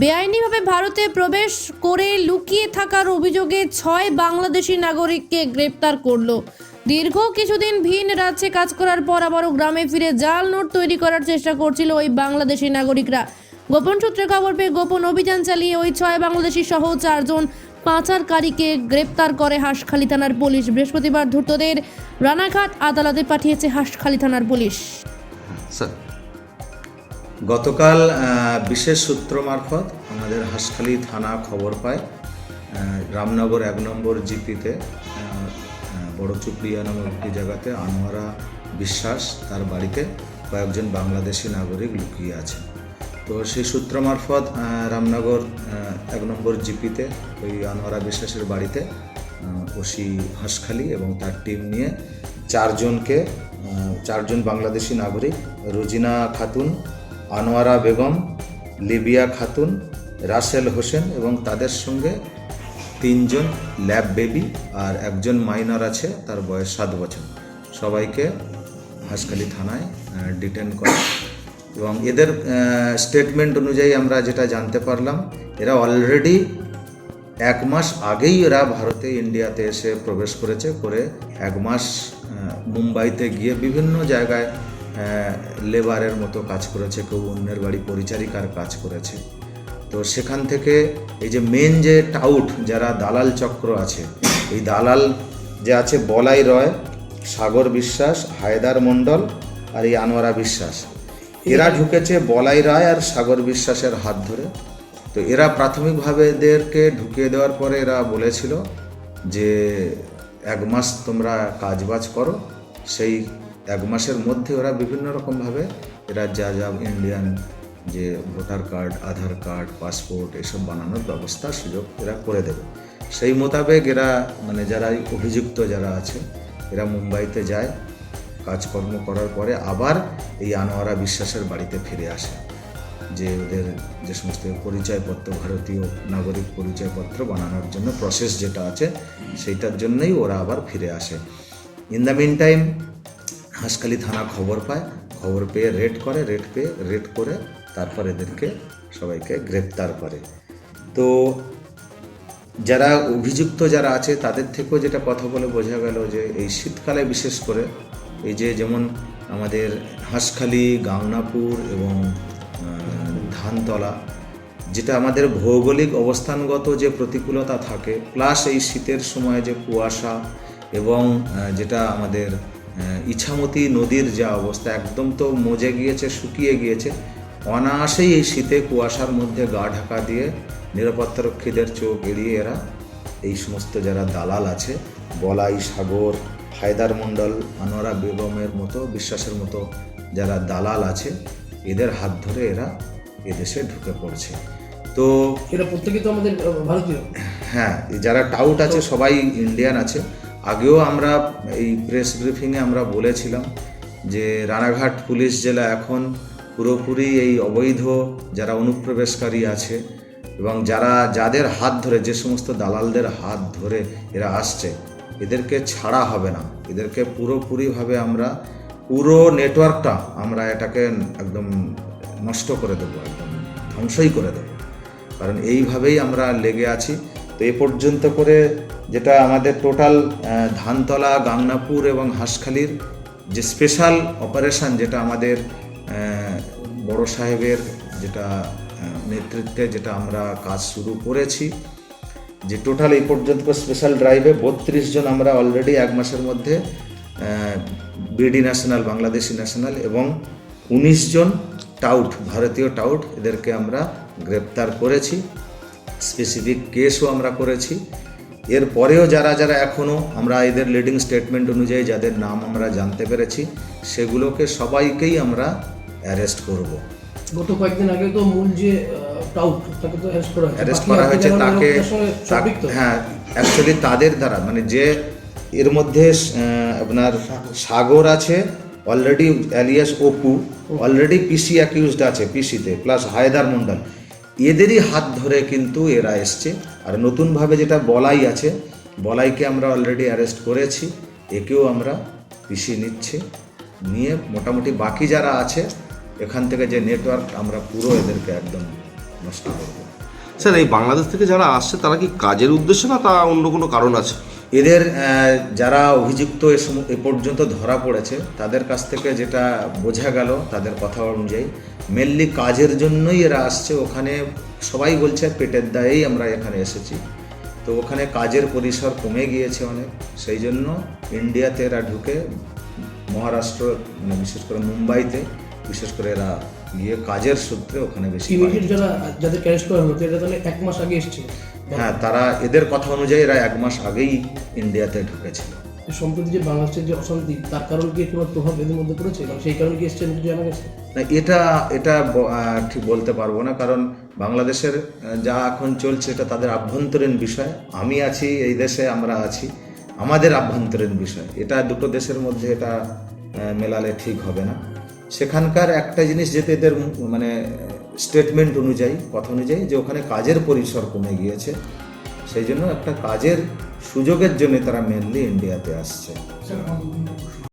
বেআইনিভাবে ভারতে প্রবেশ করে লুকিয়ে থাকার অভিযোগে ছয় বাংলাদেশি নাগরিককে গ্রেপ্তার করল। দীর্ঘ কিছুদিন ভিন রাজ্যে কাজ করার পর আবারও গ্রামে ফিরে জাল নোট তৈরি করার চেষ্টা করছিল ওই বাংলাদেশি নাগরিকরা। গোপন সূত্রে খবর পেয়ে গোপন অভিযান চালিয়ে ওই ছয় বাংলাদেশি সহ চারজন পাচারকারীকে গ্রেপ্তার করে হাঁসখালি থানার পুলিশ। বৃহস্পতিবার ধৃতদের রানাঘাট আদালতে পাঠিয়েছে হাঁসখালি থানার পুলিশ। স্যার গতকাল বিশেষ সূত্র মারফত আমাদের হাসখালি থানা খবর পায় রামনগর এক নম্বর জিপিতে বড় চুপড়িয়া নামক একটি জায়গাতে আনোয়ারা বিশ্বাস তার বাড়িতে কয়েকজন বাংলাদেশি নাগরিক লুকিয়ে আছে তো সেই সূত্র মারফত রামনগর এক নম্বর জিপিতে ওই আনোয়ারা বিশ্বাসের বাড়িতে ওসি হাঁসখালি এবং তার টিম নিয়ে চারজনকে চারজন বাংলাদেশি নাগরিক, রুজিনা খাতুন আনোয়ারা বেগম, লিবিয়া খাতুন, রাসেল হোসেন এবং তাদের সঙ্গে তিনজন ল্যাব বেবি আর একজন মাইনর আছে, তার বয়স সাত বছর। সবাইকে হাঁসখালি থানায় ডিটেন করে। এবং এদের স্টেটমেন্ট অনুযায়ী আমরা যেটা জানতে পারলাম, এরা অলরেডি এক মাস আগেই এরা ভারতে, ইন্ডিয়াতে এসে প্রবেশ করেছে, করে এক মাস মুম্বাইতে গিয়ে বিভিন্ন জায়গায় লেবারের মতো কাজ করেছে, কেউ অন্যের বাড়ি পরিচারিকার কাজ করেছে। তো সেখান থেকে এই যে মেন যে টাউট যারা দালাল চক্র আছে, এই দালাল যে আছে বলাই রয়, সাগর বিশ্বাস, হায়দার মণ্ডল আর এই আনোয়ারা বিশ্বাস। এরা ঢুকেছে বলাই রায় আর সাগর বিশ্বাসের হাত ধরে। তো এরা প্রাথমিকভাবে এদেরকে ঢুকিয়ে দেওয়ার পরে এরা বলেছিল যে, এক মাস তোমরা কাজবাজ করো, সেই এক মাসের মধ্যে ওরা বিভিন্ন রকমভাবে এরা যা যা ইন্ডিয়ান যে voter card, Aadhaar card, passport এসব বানানোর ব্যবস্থা, সুযোগ এরা করে দেবে। সেই মোতাবেক এরা মানে যারা অভিযুক্ত যারা আছে, এরা মুম্বাইতে যায়, কাজকর্ম করার পরে আবার এই আনোয়ারা বিশ্বাসের বাড়িতে ফিরে আসে। যে ওদের যে সমস্ত পরিচয়পত্র, ভারতীয় নাগরিক পরিচয়পত্র বানানোর জন্য প্রসেস যেটা আছে, সেইটার জন্যই ওরা আবার ফিরে আসে। In the meantime Hanskhali থানা খবর পায়, খবর পেয়ে রেড করে, রেড পেয়ে রেড করে তারপর এদেরকে সবাইকে গ্রেপ্তার করে। তো যারা অভিযুক্ত যারা আছে, তাদের থেকেও যেটা কথা বলে বোঝা গেল যে এই শীতকালে বিশেষ করে এই যে যেমন আমাদের হাঁসখালি গাংনাপুর এবং ধানতলা, যেটা আমাদের ভৌগোলিক অবস্থানগত যে প্রতিকূলতা থাকে প্লাস এই শীতের সময় যে কুয়াশা এবং যেটা আমাদের ইছামতি নদীর যা অবস্থা একদম তো মজে গিয়েছে শুকিয়ে গিয়েছে। অনায়াসেই এই শীতে কুয়াশার মধ্যে গা ঢাকা দিয়ে নিরাপত্তারক্ষীদের চোখ এড়িয়ে এরা এই সমস্ত যারা দালাল আছে বলাই সাগর হায়দার মণ্ডল আনোয়ারা বেগমের মতো বিশ্বাসের মতো যারা দালাল আছে এদের হাত ধরে এরা এদেশে ঢুকে পড়ছে। তো এরা প্রত্যেকে তো আমাদের ভারতীয়। হ্যাঁ যারা টাউট আছে সবাই ইন্ডিয়ান আছে। আগেও আমরা এই প্রেস ব্রিফিংয়ে আমরা বলেছিলাম যে রানাঘাট পুলিশ জেলা এখন পুরোপুরি এই অবৈধ যারা অনুপ্রবেশকারী আছে এবং যারা, যাদের হাত ধরে, যে সমস্ত দালালদের হাত ধরে এরা আসছে, এদেরকে ছাড়া হবে না। এদেরকে পুরোপুরিভাবে আমরা, পুরো নেটওয়ার্কটা আমরা এটাকে একদম নষ্ট করে দেবো, একদম ধ্বংসই করে দেবো। কারণ এইভাবেই আমরা লেগে আছি। তো এ পর্যন্ত করে যেটা আমাদের টোটাল ধানতলা, গাংনাপুর এবং হাঁসখালির যে স্পেশাল অপারেশন যেটা আমাদের বড় সাহেবের যেটা নেতৃত্বে যেটা আমরা কাজ শুরু করেছি, যে টোটাল এই পর্যন্ত স্পেশাল ড্রাইভে বত্রিশ জন আমরা অলরেডি এক মাসের মধ্যে বিডি ন্যাশনাল বাংলাদেশি ন্যাশনাল এবং উনিশ জন টাউট ভারতীয় টাউট এদেরকে আমরা গ্রেপ্তার করেছি। স্পেসিফিক কেসও আমরা করেছি। এর পরেও যারা যারা এখনও আমরা এদের লিডিং স্টেটমেন্ট অনুযায়ী যাদের নাম আমরা জানতে পেরেছি সেগুলোকে সবাইকেই আমরা অ্যারেস্ট করব। গত কয়েকদিন আগে তো মূল যে টাউট তাকে তো অ্যারেস্ট করা হয়েছে। অ্যারেস্ট করা হয়েছে তাকে। হ্যাঁ অ্যাকচুয়ালি তাদের দ্বারা মানে যে এর মধ্যে আপনার সাগর আছে already alias Apu already PC accused আছে পিসিতে প্লাস হায়দার মন্ডল এদেরই হাত ধরে কিন্তু এরা এসছে। আর নতুনভাবে যেটা বলাই আছে, বলাইকে আমরা অলরেডি অ্যারেস্ট করেছি, একেও আমরা পিসি নিচ্ছি। নিয়ে মোটামুটি বাকি যারা আছে, এখান থেকে যে নেটওয়ার্ক আমরা পুরো এদেরকে একদম নষ্ট করব। স্যার, এই বাংলাদেশ থেকে যারা আসছে, তারা কি কাজের উদ্দেশ্যে না তা অন্য কোনো কারণ আছে? এদের যারা অভিযুক্ত এ পর্যন্ত ধরা পড়েছে তাদের কাছ থেকে যেটা বোঝা গেল তাদের কথা অনুযায়ী মেনলি কাজের জন্যই এরা আসছে। ওখানে সবাই বলছে পেটের দায়েই আমরা এখানে এসেছি। তো ওখানে কাজের পরিসর কমে গিয়েছে অনেক। সেই জন্য ইন্ডিয়াতে এরা ঢুকে মহারাষ্ট্র মানে বিশেষ করে মুম্বাইতে বিশেষ করে এরা গিয়ে কাজের সূত্রে ওখানে বেশি যারা যাদের অ্যারেস্ট করা হলো এরা তাহলে এক মাস আগে এসেছিল? হ্যাঁ তারা এদের কথা অনুযায়ী এরা এক মাস আগেই ইন্ডিয়াতে ঢুকেছিল সম্প্রতি যে বাংলাদেশের যে অশান্তি তার কারণ কি কোনো প্রভাব এদের মধ্যে পড়েছে? এবং সেই কারণে কি এসছেন কিছু জানা গেছে? না এটা এটা ঠিক বলতে পারব না কারণ বাংলাদেশের যা এখন চলছে এটা তাদের আভ্যন্তরীণ বিষয়। আমি আছি এই দেশে আমরা আছি আমাদের আভ্যন্তরীণ বিষয়। এটা দুটো দেশের মধ্যে এটা মেলালে ঠিক হবে না। সেখানকার একটা জিনিস যেতে এদের মানে স্টেটমেন্ট অনুযায়ী কথা অনুযায়ী যে ওখানে কাজের পরিসর কমে গিয়েছে। সেই জন্য একটা কাজের সুযোগের জন্য তারা মেনলি ইন্ডিয়াতে আসছে।